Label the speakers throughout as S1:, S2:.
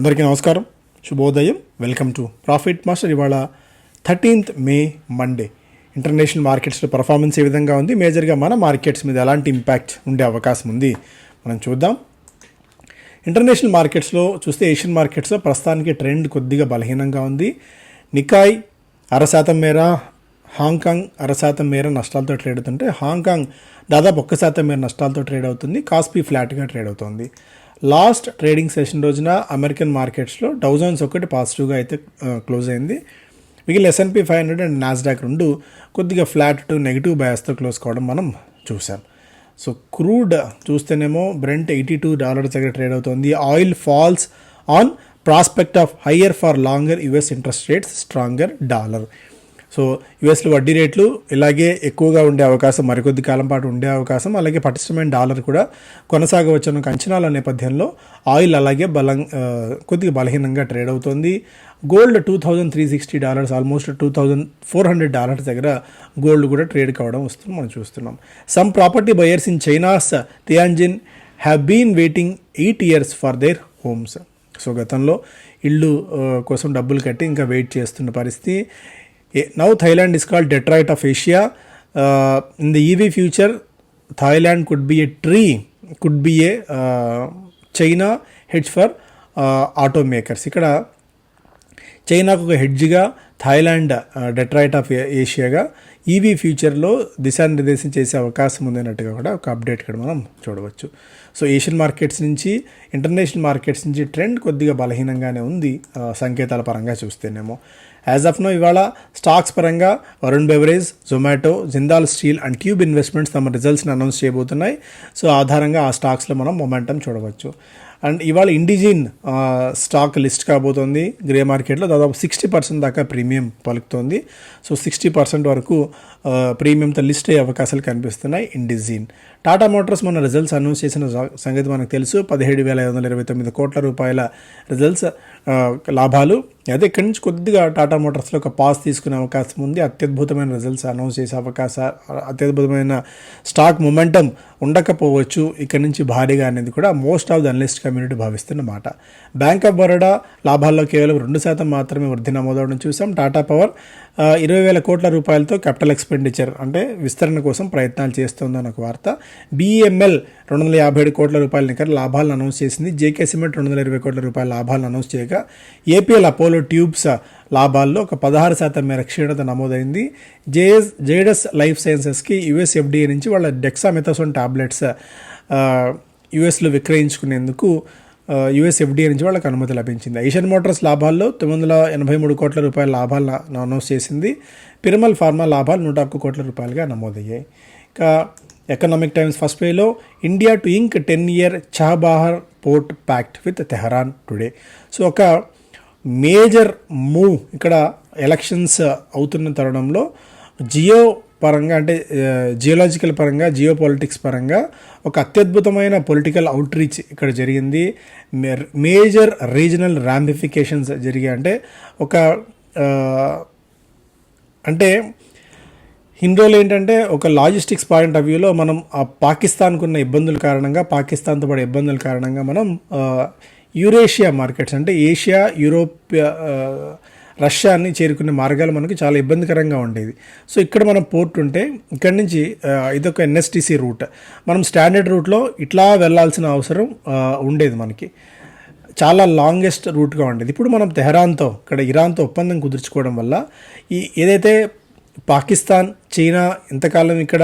S1: అందరికీ నమస్కారం. శుభోదయం. వెల్కమ్ టు ప్రాఫిట్ మాస్టర్ ఇవాళ థర్టీన్త్ మే మండే ఇంటర్నేషనల్ మార్కెట్స్లో పర్ఫార్మెన్స్ ఏ విధంగా ఉంది? మేజర్గా మన మార్కెట్స్ మీద ఎలాంటి ఇంపాక్ట్ ఉండే అవకాశం ఉంది? మనం చూద్దాం. ఇంటర్నేషనల్ మార్కెట్స్లో చూస్తే ఏషియన్ మార్కెట్స్లో ప్రస్తుతానికి ట్రెండ్ కొద్దిగా బలహీనంగా ఉంది. నికాయ్ అర శాతం మేర హాంకాంగ్ అర శాతం మేర నష్టాలతో ట్రేడ్ అవుతుంటే హాంకాంగ్ దాదాపు ఒక్క శాతం మేర నష్టాలతో ట్రేడ్ అవుతుంది. కాస్పీ ఫ్లాట్గా ట్రేడ్ అవుతుంది. లాస్ట్ ట్రేడింగ్ సెషన్ రోజున అమెరికన్ మార్కెట్స్లో డౌజన్స్ ఒకటి పాజిటివ్గా అయితే క్లోజ్ అయింది. మిగిలిన S and P five hundred and Nasdaq రెండు కొద్దిగా ఫ్లాట్ టు నెగిటివ్ బయాస్తో క్లోజ్ కావడం మనం చూసాం సో క్రూడ్ చూస్తేనేమో బ్రెంట్ ఎయిటీ టూ డాలర్స్ దగ్గర ట్రేడ్ అవుతుంది. Oil falls on prospect of higher for longer US interest rates stronger dollar so యుఎస్లో వడ్డీ రేట్లు ఇలాగే ఎక్కువగా ఉండే అవకాశం మరికొద్ది కాలం పాటు ఉండే అవకాశం అలాగే పటిష్టమైన డాలర్ కూడా కొనసాగవచ్చిన అంచనాల నేపథ్యంలో ఆయిల్ అలాగే బలం కొద్దిగా బలహీనంగా ట్రేడ్ అవుతుంది. Gold two thousand three sixty dollars almost two thousand four hundred dollars దగ్గర గోల్డ్ కూడా ట్రేడ్ కావడం వస్తుంది మనం చూస్తున్నాం. Some property buyers in China's Tianjin have been waiting eight years for their homes so గతంలో ఇల్లు కోసం డబ్బులు కట్టి ఇంకా వెయిట్ చేస్తున్న పరిస్థితి. Now Thailand is called Detroit of Asia in the EV future Thailand could be a tree could be a China hedge for auto makers ఇక్కడ చైనాకు ఒక హెడ్జ్గా థాయిలాండ్ డెట్రాయిట్ ఆఫ్ ఏషియాగా ఈవీ ఫ్యూచర్లో దిశానిర్దేశం చేసే అవకాశం ఉందన్నట్టుగా కూడా ఒక అప్డేట్ ఇక్కడ మనం చూడవచ్చు. సో ఏషియన్ మార్కెట్స్ నుంచి ఇంటర్నేషనల్ మార్కెట్స్ నుంచి ట్రెండ్ కొద్దిగా బలహీనంగానే ఉంది uh, సంకేతాల పరంగా చూస్తేనేమో. యాజ్ ఆఫ్ నో ఇవాళ స్టాక్స్ పరంగా Varun beverage Zomato Jindal steel and tube investments తమ రిజల్ట్స్ని అనౌన్స్ చేయబోతున్నాయి. సో ఆధారంగా ఆ స్టాక్స్లో మనం మొమెంటం చూడవచ్చు. అండ్ ఇవాళ ఇండిజిన్ స్టాక్ లిస్ట్ కాబోతోంది. గ్రే మార్కెట్లో దాదాపు సిక్స్టీ పర్సెంట్ దాకా ప్రీమియం పలుకుతోంది. సో సిక్స్టీ పర్సెంట్ వరకు ప్రీమియంతో లిస్ట్ అయ్యే అవకాశాలు కనిపిస్తున్నాయి ఇండిజిన్ టాటా మోటార్స్ మన రిజల్ట్స్ అనౌన్స్ చేసిన సంగతి మనకు తెలుసు. పదిహేడు వేల ఐదు వందల ఇరవై తొమ్మిది కోట్ల రూపాయల రిజల్ట్స్ లాభాలు. అదే ఇక్కడి నుంచి కొద్దిగా టాటా మోటార్స్లో ఒక పాస్ తీసుకునే అవకాశం ఉంది. అత్యద్భుతమైన రిజల్ట్స్ అనౌన్స్ చేసే అవకాశ అత్యద్భుతమైన స్టాక్ మొమెంటం ఉండకపోవచ్చు. ఇక్కడి నుంచి భారీగా అనేది కూడా most of the analyst community భావిస్తున్న మాట. బ్యాంక్ ఆఫ్ బరోడా లాభాల్లో కేవలం రెండు శాతం మాత్రమే వృద్ధి నమోదవడం చూసాం. టాటా పవర్ ఇరవై వేల కోట్ల రూపాయలతో క్యాపిటల్ ఎక్స్పెండిచర్ అంటే విస్తరణ కోసం ప్రయత్నాలు చేస్తోందని ఒక వార్త. బీఎంఎల్ రెండు వందల యాభై ఏడు కోట్ల రూపాయల నికర లాభాలను అనౌన్స్ చేసింది. జేకే సిమెంట్ రెండు వందల ఇరవై కోట్ల రూపాయల లాభాలను అనౌన్స్ చేయగా ఏపీఎల్ అపోలో ట్యూబ్స్ లాభాల్లో ఒక పదహారు శాతం మేర క్షీణత నమోదైంది. జేఎస్ జేడస్ లైఫ్ సైన్సెస్కి యుఎస్ ఎఫ్డీఏ నుంచి వాళ్ళ డెక్సామెథసోన్ టాబ్లెట్స్ యుఎస్లో విక్రయించుకునేందుకు యుఎస్ ఎఫ్డీఏ నుంచి వాళ్ళకి అనుమతి లభించింది. ఏషియన్ మోటార్స్ లాభాల్లో తొమ్మిది వందల ఎనభై మూడు కోట్ల రూపాయల లాభాలను అనౌన్స్ చేసింది. పిరమల్ ఫార్మా లాభాలు నూట ఒక్క కోట్ల రూపాయలుగా నమోదయ్యాయి. ఇంకా ఎకనామిక్ టైమ్స్ ఫస్ట్ పేలో India to ink ten year Chabahar port pact with Tehran today. So ఒక మేజర్ మూవ్ ఇక్కడ ఎలక్షన్స్ అవుతున్న తరుణంలో జియో పరంగా అంటే జియోలాజికల్ పరంగా జియో పాలిటిక్స్ పరంగా ఒక అత్యద్భుతమైన పొలిటికల్ అవుట్రీచ్ ఇక్కడ జరిగింది. మేజర్ రీజనల్ ర్యాంపిఫికేషన్స్ జరిగాయి అంటే ఒక అంటే హిందోలు ఏంటంటే ఒక లాజిస్టిక్స్ పాయింట్ ఆఫ్ వ్యూలో మనం ఆ పాకిస్తాన్కు ఉన్న ఇబ్బందుల కారణంగా పాకిస్తాన్తో పడే ఇబ్బందుల కారణంగా మనం యూరేషియా మార్కెట్స్ అంటే ఏషియా యూరోప్ రష్యాని చేరుకునే మార్గాలు మనకి చాలా ఇబ్బందికరంగా ఉండేది సో ఇక్కడ మనం పోర్ట్ ఉంటే ఇక్కడ నుంచి ఇదొక ఎన్ఎస్టిసి రూట్. మనం స్టాండర్డ్ రూట్లో ఇట్లా వెళ్ళాల్సిన అవసరం ఉండేది మనకి. చాలా లాంగెస్ట్ రూట్గా ఉండేది. ఇప్పుడు మనం తెహరాన్తో ఇక్కడ ఇరాన్తో ఒప్పందం కుదుర్చుకోవడం వల్ల ఈ ఏదైతే పాకిస్తాన్ చైనా ఇంతకాలం ఇక్కడ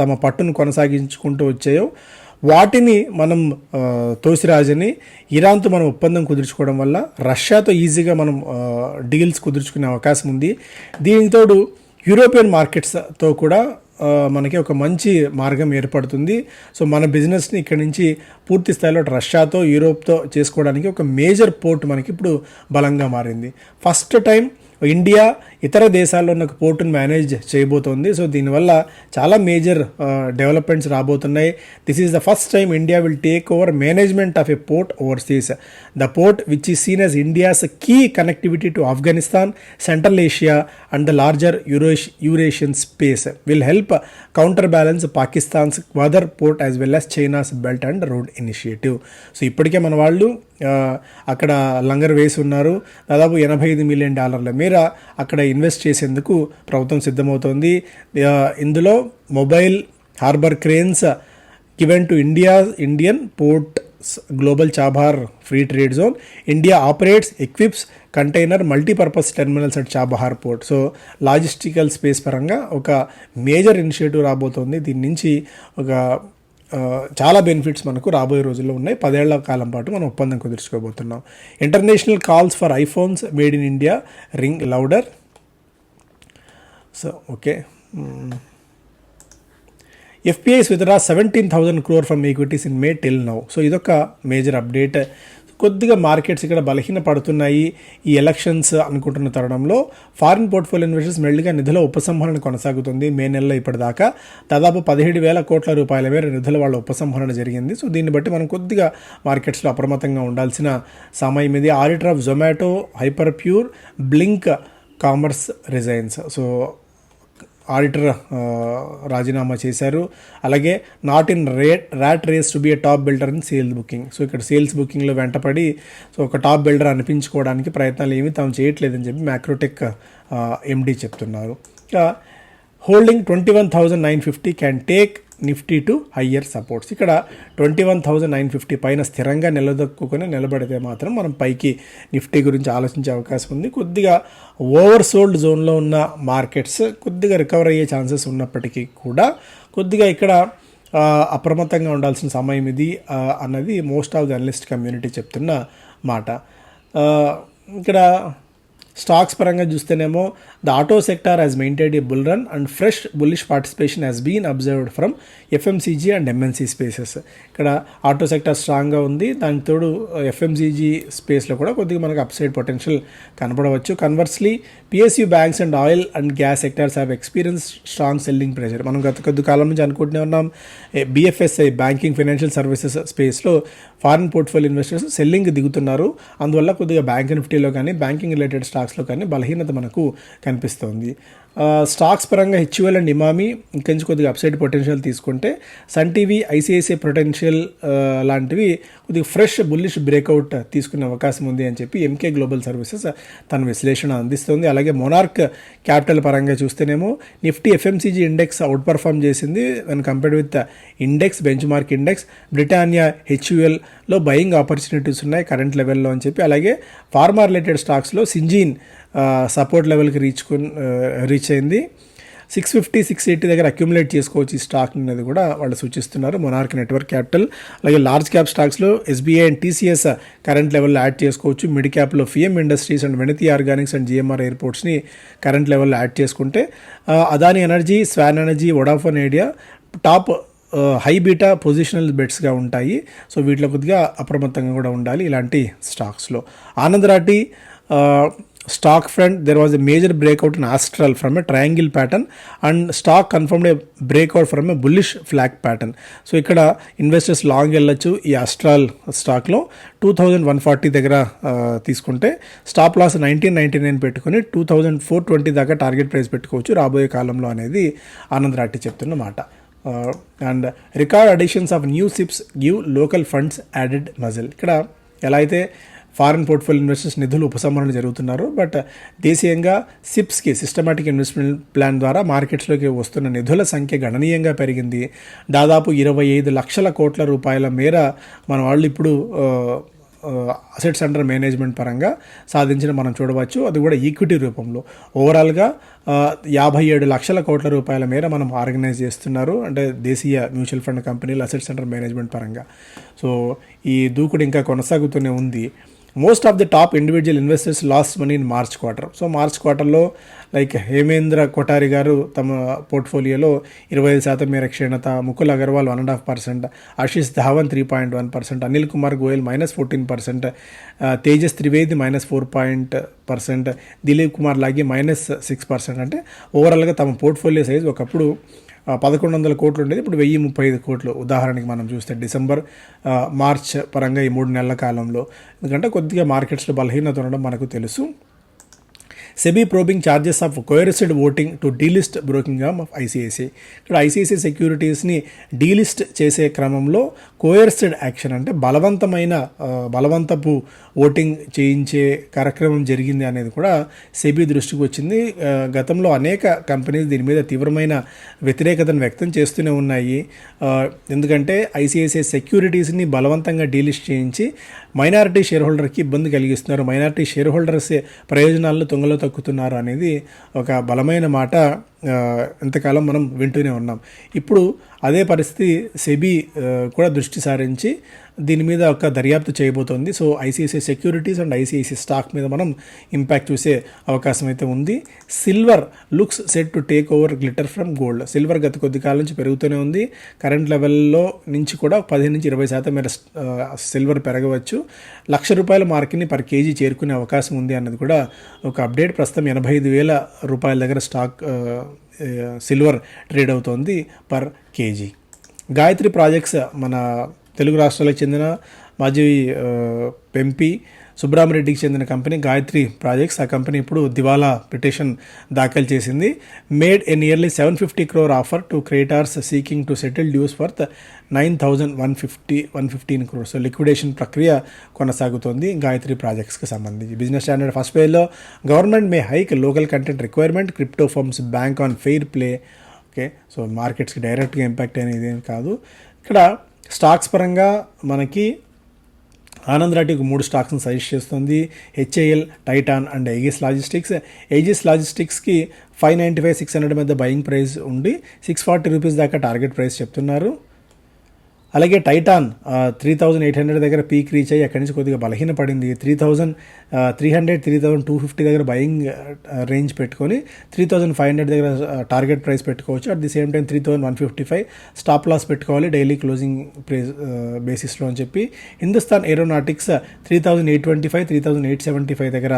S1: తమ పట్టును కొనసాగించుకుంటూ వచ్చాయో వాటిని మనం తోసిరాజని ఇరాన్తో మనం ఒప్పందం కుదుర్చుకోవడం వల్ల రష్యాతో ఈజీగా మనం డీల్స్ కుదుర్చుకునే అవకాశం ఉంది. దీనితోడు యూరోపియన్ మార్కెట్స్తో కూడా మనకి ఒక మంచి మార్గం ఏర్పడుతుంది. సో మన బిజినెస్ని ఇక్కడి నుంచి పూర్తి స్థాయిలో రష్యాతో యూరోప్తో చేసుకోవడానికి ఒక మేజర్ పోర్ట్ మనకి ఇప్పుడు బలంగా మారింది. ఫస్ట్ టైం ఇండియా ఇతర దేశాల్లో ఉన్న పోర్టును మేనేజ్ చేయబోతోంది. సో దీనివల్ల చాలా మేజర్ డెవలప్మెంట్స్ రాబోతున్నాయి. This is the first time India will take over management of a port overseas the port which is seen as India's key connectivity to Afghanistan central Asia and the larger Euro Eurasian space will help counterbalance Pakistan's Gwadar port as well as China's belt and road initiative so ఇప్పటికే మన వాళ్ళు అక్కడ లంగర్ వేసి ఉన్నారు. దాదాపు ఎనభై ఐదు million డాలర్ల మేర అక్కడ ఇన్వెస్ట్ చేసేందుకు ప్రభుత్వం సిద్ధమవుతోంది. ఇందులో mobile harbour cranes given to India Indian port global Chabahar free trade zone India operates equips container multipurpose terminals at Chabahar port. So logistical space పరంగా ఒక మేజర్ ఇనిషియేటివ్ రాబోతోంది. దీని నుంచి ఒక చాలా బెనిఫిట్స్ మనకు రాబోయే రోజుల్లో ఉన్నాయి. పదేళ్ళ కాలం పాటు మనం ఒప్పందం కుదుర్చుకోబోతున్నాం. International calls for iPhones made in India ring louder so okay FPIs withdraw seventeen thousand crore from equities in May till now so ఇదొక మేజర్ అప్డేట్ కొద్దిగా మార్కెట్స్ ఇక్కడ బలహీన పడుతున్నాయి ఈ ఎలక్షన్స్ అనుకుంటున్న తరుణంలో ఫారిన్ పోర్ట్ఫోలియో ఇన్వెస్టర్స్ మెల్లిగా నిధుల ఉపసంహరణ కొనసాగుతుంది. మే నెలలో ఇప్పటిదాకా దాదాపు పదిహేడు వేల కోట్ల రూపాయల మేర నిధుల వాళ్ళ ఉపసంహరణ జరిగింది. సో దీన్ని బట్టి మనం కొద్దిగా మార్కెట్స్లో అప్రమత్తంగా ఉండాల్సిన సమయం ఇది. Auditor of Zomato Hyperpure blink commerce resigns. So auditor రాజీనామా చేశారు. అలాగే not in rate rat race to be a top builder in sales booking so ఇక్కడ సేల్స్ బుకింగ్లో వెంటపడి సో ఒక టాప్ బిల్డర్ అనిపించుకోవడానికి ప్రయత్నాలు ఏమీ తాము చేయట్లేదని చెప్పి మ్యాక్రోటెక్ ఎండి చెప్తున్నారు. ఇక holding twenty one thousand nine fifty can take Nifty to higher supports. ఇక్కడ twenty one thousand nine fifty పైన స్థిరంగా నిలదొక్కుని నిలబడితే మాత్రం మనం పైకి నిఫ్టీ గురించి ఆలోచించే అవకాశం ఉంది. కొద్దిగా ఓవర్ సోల్డ్ జోన్లో ఉన్న మార్కెట్స్ కొద్దిగా రికవర్ అయ్యే ఛాన్సెస్ ఉన్నప్పటికీ కూడా కొద్దిగా ఇక్కడ అప్రమత్తంగా ఉండాల్సిన సమయం ఇది అన్నది most of the analyst community చెప్తున్న మాట. ఇక్కడ స్టాక్స్ పరంగా చూస్తేనేమో the auto sector has maintain a bull run and fresh bullish participation has been observed from FMCG and MNC spaces ఇక్కడ ఆటో సెక్టార్ స్ట్రాంగ్గా ఉంది. దానికి తోడు uh, ఎఫ్ఎంసీజీ స్పేస్లో కూడా కొద్దిగా మనకు upside potential కనపడవచ్చు. Conversely PSU banks and oil and gas sectors have experience strong selling pressure మనం గత కొద్ది కాలం నుంచి అనుకుంటూనే ఉన్నాం బిఎఫ్ఎస్ఐ బ్యాంకింగ్ ఫైనాన్షియల్ సర్వీసెస్ స్పేస్లో ఫారిన్ పోర్ట్ఫోలియో ఇన్వెస్టర్స్ సెల్లింగ్ దిగుతున్నారు. అందువల్ల కొద్దిగా బ్యాంక్ నిఫ్టీలో కానీ బ్యాంకింగ్ రిలేటెడ్ స్టాక్స్ క్లాస్లో కానీ బలహీనత మనకు కనిపిస్తోంది. స్టాక్స్ పరంగా హెచ్యుఎల్ అండ్ ఇమామి ఇంకొంచెం కొద్దిగా అప్సైడ్ పొటెన్షియల్ తీసుకుంటే సన్ టీవీ ఐసిఐసిఐ పొటెన్షియల్ లాంటివి కొద్దిగా ఫ్రెష్ బుల్లిష్ బ్రేక్అవుట్ తీసుకునే అవకాశం ఉంది అని చెప్పి ఎంకే గ్లోబల్ సర్వీసెస్ తన విశ్లేషణ అందిస్తుంది. అలాగే మొనార్క్ క్యాపిటల్ పరంగా చూస్తేనేమో Nifty FMCG index outperform చేసింది. దాన్ని compared with index benchmark index Britannia హెచ్యుఎల్లో buying opportunities ఉన్నాయి కరెంట్ లెవెల్లో అని చెప్పి. అలాగే ఫార్మా రిలేటెడ్ స్టాక్స్లో సింజీన్ సపోర్ట్ లెవెల్కి రీచ్ రీచ్ అయింది. సిక్స్ ఫిఫ్టీ సిక్స్ ఎయిటీ దగ్గర అక్యుములేట్ చేసుకోవచ్చు ఈ స్టాక్ అనేది కూడా వాళ్ళు సూచిస్తున్నారు. మొనార్క్ నెట్వర్క్ క్యాపిటల్ అలాగే లార్జ్ క్యాప్ స్టాక్స్లో ఎస్బీఐ అండ్ టీసీఎస్ కరెంట్ లెవెల్లో యాడ్ చేసుకోవచ్చు. మిడ్ క్యాప్లో ఫిఎం industries and Vinati organics and GMR ఎయిర్పోర్ట్స్ని current లెవెల్లో యాడ్ చేసుకుంటే Adani energy Swan energy Vodafone Idea top high beta positional బెట్స్గా ఉంటాయి. సో వీటిలో కొద్దిగా అప్రమత్తంగా కూడా ఉండాలి ఇలాంటి స్టాక్స్లో Anand Rathi stock front there was a major breakout in Astral from a triangle pattern and stock confirmed a breakout from a bullish flag pattern so ఇక్కడ investors long వెళ్ళొచ్చు ఈ ఆస్ట్రాల్ స్టాక్లో టూ థౌజండ్ వన్ ఫార్టీ దగ్గర తీసుకుంటే stop loss nineteen ninety nine పెట్టుకుని two thousand four twenty దాకా target price పెట్టుకోవచ్చు రాబోయే కాలంలో అనేది Anand Rathi చెప్తున్నమాట and record additions of new SIPs give local funds added muscle ఇక్కడ ఎలా అయితే ఫారిన్ పోర్ట్ఫోలియో ఇన్వెస్టర్స్ నిధులు ఉపసంహరణ జరుగుతున్నారు. బట్ దేశీయంగా సిప్స్కి సిస్టమాటిక్ ఇన్వెస్ట్మెంట్ ప్లాన్ ద్వారా మార్కెట్స్లోకి వస్తున్న నిధుల సంఖ్య గణనీయంగా పెరిగింది. దాదాపు ఇరవై ఐదు లక్షల కోట్ల రూపాయల మేర మన వాళ్ళు ఇప్పుడు అసెట్స్ అండర్ మేనేజ్మెంట్ పరంగా సాధించిన మనం చూడవచ్చు. అది కూడా ఈక్విటీ రూపంలో. ఓవరాల్గా యాభై ఏడు లక్షల కోట్ల రూపాయల మేర మనం ఆర్గనైజ్ చేస్తున్నారు. అంటే దేశీయ మ్యూచువల్ ఫండ్ కంపెనీలు అసెట్స్ అండర్ మేనేజ్మెంట్ పరంగా. సో ఈ దూకుడు ఇంకా కొనసాగుతూనే ఉంది. Most of the top individual investors lost money in March quarter so March క్వార్టర్లో లైక్ హేమేంద్ర కొఠారి గారు తమ పోర్ట్ఫోలియోలో ఇరవై ఐదు శాతం మేర క్షీణత Mukul Agarwal one and half percent Ashish Dhawan three point one percent Anil Kumar Goyal minus fourteen percent Tejas Trivedi minus four point percent Dilip Kumar Lakhi minus six percent అంటే ఓవరాల్గా తమ పోర్ట్ఫోలియో సైజ్ ఒకప్పుడు పదకొండు వందల కోట్లు ఉండేది ఇప్పుడు వెయ్యి ముప్పై ఐదు కోట్లు. ఉదాహరణకి మనం చూస్తే డిసెంబర్ మార్చ్ పరంగా ఈ మూడు నెలల కాలంలో. ఎందుకంటే కొద్దిగా మార్కెట్స్లో బలహీనత ఉండడం మనకు తెలుసు. SEBI probing charges of coerced voting to delist broking arm of ICIC ఇక్కడ ఐసిఐసిఐ సెక్యూరిటీస్ని డీలిస్ట్ చేసే క్రమంలో కోయర్సిడ్ యాక్షన్ అంటే బలవంతమైన బలవంతపు ఓటింగ్ చేయించే కార్యక్రమం జరిగింది అనేది కూడా సెబీ దృష్టికి వచ్చింది. గతంలో అనేక కంపెనీస్ దీని మీద తీవ్రమైన వ్యతిరేకతను వ్యక్తం చేస్తూనే ఉన్నాయి. ఎందుకంటే ఐసిఐసిఐ సెక్యూరిటీస్ని బలవంతంగా డీలిస్ట్ చేయించి మైనారిటీ షేర్ హోల్డర్కి ఇబ్బంది కలిగిస్తున్నారు. మైనారిటీ షేర్ హోల్డర్స్ ప్రయోజనాలను తొంగలో తక్కుతున్నారు అనేది ఒక బలమైన మాట. ఇంతకాలం మనం వింటూనే ఉన్నాం. ఇప్పుడు అదే పరిస్థితి సెబీ కూడా దృష్టి సారించి దీని మీద ఒక దర్యాప్తు చేయబోతోంది. So ICIC securities and ICIC stock మీద మనం ఇంపాక్ట్ చూసే అవకాశం అయితే ఉంది. Silver looks set to take over glitter from gold. Silver గత కొద్ది కాలం నుంచి పెరుగుతూనే ఉంది. కరెంట్ లెవెల్లో నుంచి కూడా పదిహేను నుంచి ఇరవై శాతం మేర సిల్వర్ పెరగవచ్చు. లక్ష రూపాయల మార్కెట్ని పర్ కేజీ చేరుకునే అవకాశం ఉంది అన్నది కూడా ఒక అప్డేట్. ప్రస్తుతం ఎనభై ఐదు వేల రూపాయల దగ్గర స్టాక్ సిల్వర్ ట్రేడ్ అవుతోంది పర్ కేజీ. గాయత్రి ప్రాజెక్ట్స్ మన తెలుగు రాష్ట్రాలకు చెందిన మాజీ ఎంపీ సుబ్రహ్మరెడ్డికి చెందిన కంపెనీ గాయత్రి ప్రాజెక్ట్స్. ఆ కంపెనీ ఇప్పుడు దివాలా పిటిషన్ దాఖలు చేసింది. Made a nearly seven fifty crore offer to creators seeking to settle dues worth nine thousand one fifty one fifteen crores liquidation ప్రక్రియ కొనసాగుతోంది గాయత్రి ప్రాజెక్ట్స్కి సంబంధించి. బిజినెస్ స్టాండర్డ్ ఫస్ట్ వేలో government may hike local content requirement crypto firms bank on fair play okay so మార్కెట్స్కి డైరెక్ట్గా impact అనేది ఏం కాదు. ఇక్కడ స్టాక్స్ పరంగా మనకి ఆనంద్ రాటికి మూడు స్టాక్స్ని సజెస్ట్ చేస్తుంది. HAL Titan and Aegis logistics. Aegis లాజిస్టిక్స్కి five ninety five six hundred మధ్య బయింగ్ ప్రైస్ ఉండి సిక్స్ ఫార్టీ రూపీస్ దాకా టార్గెట్ ప్రైస్ చెప్తున్నారు. అలాగే Titan three thousand eight hundred దగ్గర పీక్ రీచ్ అయ్యి అక్కడి నుంచి కొద్దిగా బలహీన పడింది three thousand three hundred three thousand two fifty దగ్గర బయింగ్ రేంజ్ పెట్టుకొని త్రీ థౌజండ్ ఫైవ్ హండ్రెడ్ దగ్గర టార్గెట్ ప్రైస్ పెట్టుకోవచ్చు. At the same time three thousand one fifty five stop loss పెట్టుకోవాలి డైలీ క్లోజింగ్ ప్రైస్ బేసిస్లో అని చెప్పి. Hindustan aeronautics three thousand eight twenty five three thousand eight seventy five దగ్గర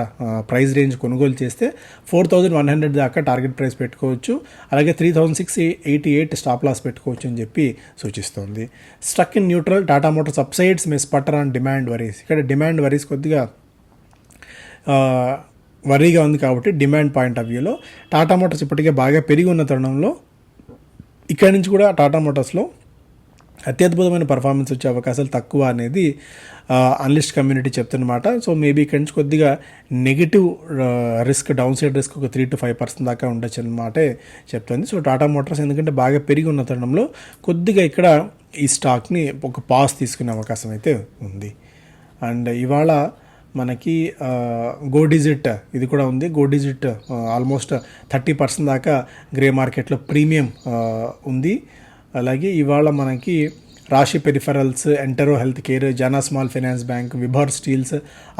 S1: price range కొనుగోలు చేస్తే four thousand one hundred దాకా target price పెట్టుకోవచ్చు. అలాగే three thousand six eighty eight stop loss పెట్టుకోవచ్చు అని చెప్పి సూచిస్తోంది. Struck in neutral Tata Motors upsides miss పట్టర్ on demand worries ఇక్కడ డిమాండ్ వరీస్ కొద్దిగా వరీగా ఉంది కాబట్టి డిమాండ్ పాయింట్ ఆఫ్ వ్యూలో టాటా మోటార్స్ ఇప్పటికే బాగా పెరిగి ఉన్న తరుణంలో ఇక్కడి నుంచి కూడా టాటా మోటార్స్లో అత్యద్భుతమైన పర్ఫార్మెన్స్ వచ్చే అవకాశాలు తక్కువ అనేది అనలిస్ట్ కమ్యూనిటీ చెప్తున్నమాట సో మేబీ ఇక్కడి నుంచి కొద్దిగా negative risk downside risk ఒక త్రీ టు ఫైవ్ పర్సెంట్ దాకా ఉండొచ్చు అనమాటే చెప్తుంది. సో టాటా మోటార్స్ ఎందుకంటే బాగా పెరిగి ఉన్న తరుణంలో కొద్దిగా ఇక్కడ ఈ స్టాక్ని ఒక పాస్ తీసుకునే అవకాశం అయితే ఉంది. అండ్ ఇవాళ మనకి గో డిజిట్ ఇది కూడా ఉంది. Go Digit almost thirty percent దాకా గ్రే మార్కెట్లో ప్రీమియం ఉంది. అలాగే ఇవాళ మనకి Rashi Peripherals Entero Health Care Jana Small Finance Bank Vibhor Steels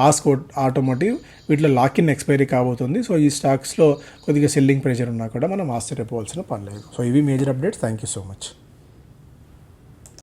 S1: ఆస్కో automotive వీటిలో లాక్ ఇన్ ఎక్స్పైరీ కాబోతుంది. సో ఈ స్టాక్స్లో కొద్దిగా సెల్లింగ్ ప్రెషర్ ఉన్నా కూడా మనం ఆశ్చర్యపోవాల్సిన పని లేదు. సో ఇవి major updates thank you so much